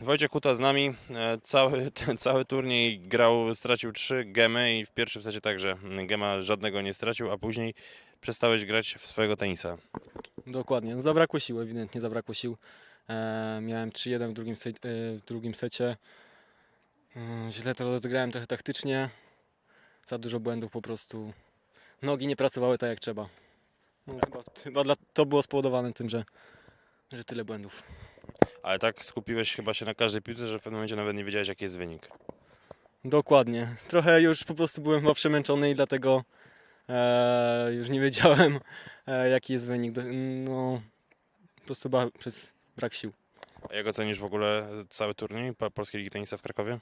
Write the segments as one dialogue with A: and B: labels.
A: Wojciech Kuta z nami. E, Cały, ten cały turniej grał, stracił trzy gemy i w pierwszym secie także gema żadnego nie stracił, a później przestałeś grać w swojego tenisa.
B: Dokładnie. No, zabrakło sił, ewidentnie zabrakło sił. E, miałem 3-1 w drugim, e, w drugim secie. E, źle to rozegrałem trochę taktycznie. Za dużo błędów po prostu. Nogi nie pracowały tak jak trzeba. No, chyba chyba dla, to było spowodowane tym, że, że tyle błędów.
A: Ale tak skupiłeś chyba się na każdej piłce, że w pewnym momencie nawet nie wiedziałeś jaki jest wynik.
B: Dokładnie. Trochę już po prostu byłem chyba przemęczony i dlatego e, już nie wiedziałem e, jaki jest wynik. Do- No, po prostu ba, przez brak sił.
A: A jak ocenisz w ogóle cały turniej po- Polskiej Ligi Tenisa w Krakowie?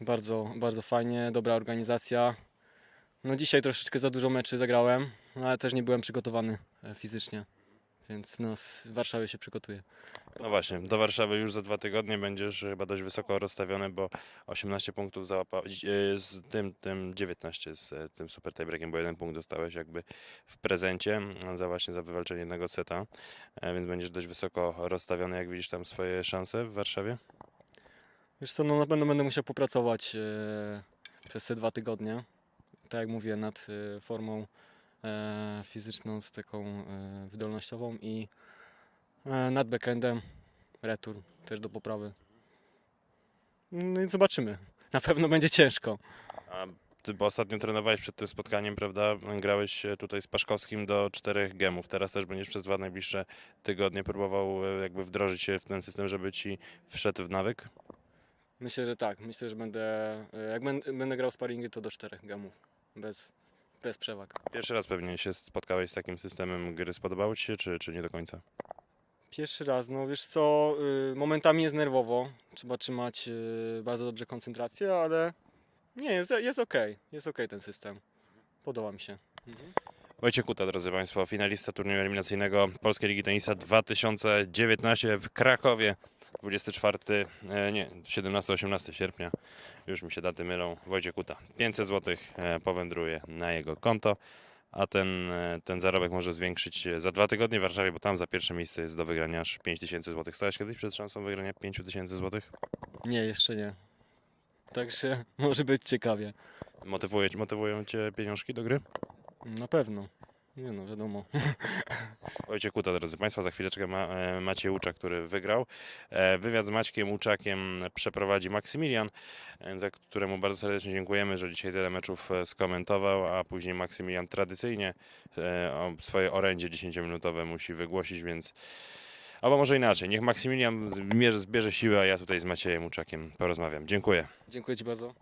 B: Bardzo, bardzo fajnie, dobra organizacja. No dzisiaj troszeczkę za dużo meczy zagrałem, ale też nie byłem przygotowany e, fizycznie, więc nas w Warszawie się przygotuje.
A: No właśnie, do Warszawy już za dwa tygodnie będziesz chyba dość wysoko rozstawiony, bo 18 punktów załapałeś, e, z tym, tym 19 z e, tym super tiebreakiem, bo jeden punkt dostałeś jakby w prezencie e, za właśnie za wywalczenie jednego seta, e, więc będziesz dość wysoko rozstawiony. Jak widzisz tam swoje szanse w Warszawie?
B: Wiesz co, no na pewno będę musiał popracować e, przez te dwa tygodnie, tak jak mówię, nad e, formą e, fizyczną z taką e, wydolnościową i e, nad backendem, retur też do poprawy. No i zobaczymy. Na pewno będzie ciężko.
A: A ty, bo ostatnio trenowałeś przed tym spotkaniem, prawda? Grałeś e, tutaj z Paszkowskim do czterech gemów. Teraz też będziesz przez dwa najbliższe tygodnie próbował e, jakby wdrożyć się w ten system, żeby ci wszedł w nawyk?
B: Myślę, że tak. Myślę, że będę, e, jak będę, grał sparingi, to do czterech gamów. Bez, bez przewag.
A: Pierwszy raz pewnie się spotkałeś z takim systemem gry. Spodobało ci się, czy, czy nie do końca?
B: Pierwszy raz, no wiesz co, y, momentami jest nerwowo. Trzeba trzymać y, bardzo dobrze koncentrację, ale nie, jest, jest okej. Jest okej ten system. Podoba mi się.
A: Wojciech Kuta, drodzy Państwo, finalista turnieju eliminacyjnego Polskiej Ligi Tenisa 2019 w Krakowie. 24, e, nie, 17-18 sierpnia. Już mi się daty mylą. Wojciech Kuta. 500 zł powędruje na jego konto. A ten, e, ten zarobek może zwiększyć za dwa tygodnie w Warszawie, bo tam za pierwsze miejsce jest do wygrania aż 5000 zł. Stałeś kiedyś przed szansą wygrania 5000 zł?
B: Nie, jeszcze nie. Także może być ciekawie.
A: Motywuje, motywują Cię pieniążki do gry?
B: Na pewno. Nie no, wiadomo.
A: Wojciech Kuta, drodzy Państwo, za chwileczkę ma, e, Maciej Łuczak, który wygrał. E, Wywiad z Maćkiem Łuczakiem przeprowadzi Maksymilian, e, za któremu bardzo serdecznie dziękujemy, że dzisiaj tyle meczów e, skomentował, a później Maksymilian tradycyjnie e, o swoje orędzie 10-minutowe musi wygłosić, więc... Albo może inaczej, niech Maksymilian zbierze, zbierze siłę, a ja tutaj z Maciejem Łuczakiem porozmawiam. Dziękuję.
B: Dziękuję Ci bardzo.